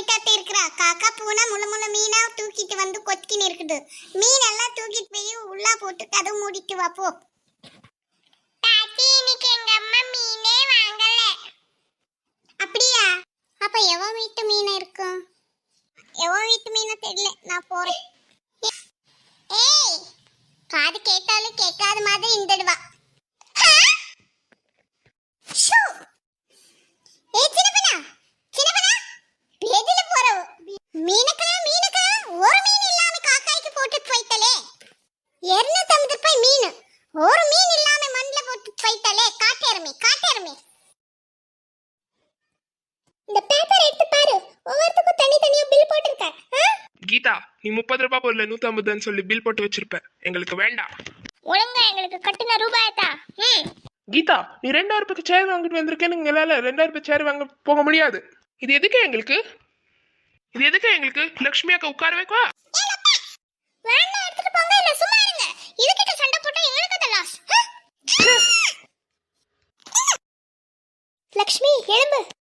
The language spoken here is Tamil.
போயிட்டாத்தே இருக்கிறா. காக்கா பூனா முழு முழு மீனா தூக்கிட்டு வந்து கொத்திக்கின்னு இருக்குது. மீன் எல்லாம் தூக்கிட்டு போய் உள்ளா போட்டு கதவு மூடிட்டு வாப்போ பாட்டி இன்னைக்கு எங்க அம்மா மீனே வாங்கல. அப்படியா? அப்ப எவ வீட்டு மீன் இருக்கும்? எவ வீட்டு மீன் தெரியல. நான் போறேன். ஏய் காது கேட்டாலும் கேட்காத மாதிரி இந்தடுவா போய்த்தலே காட்டேரமே காட்டேரமே இந்த பேப்பர் எடுத்து பாரு. ஒவ்வொருத்துக்கும் தனித்தனியா பில் போட்டிருக்க கீதா நீ முப்பது ரூபாய் பொருள் நூத்தி ஐம்பதுன்னு சொல்லி பில் போட்டு வச்சிருப்ப. எங்களுக்கு வேண்டாம். ஒழுங்கா எங்களுக்கு கட்டின ரூபாயத்தா கீதா நீ ரெண்டாயிரம் ரூபாய்க்கு சேர் வாங்கிட்டு வந்திருக்கேன்னு எங்களால ரெண்டாயிரம் ரூபாய் சேர் வாங்க போக முடியாது. இது எதுக்கு எங்களுக்கு? இது எதுக்கு எங்களுக்கு? லக்ஷ்மி அக்கா உட்கார வைக்கவா? லக்ஷ்மி எழும்பு.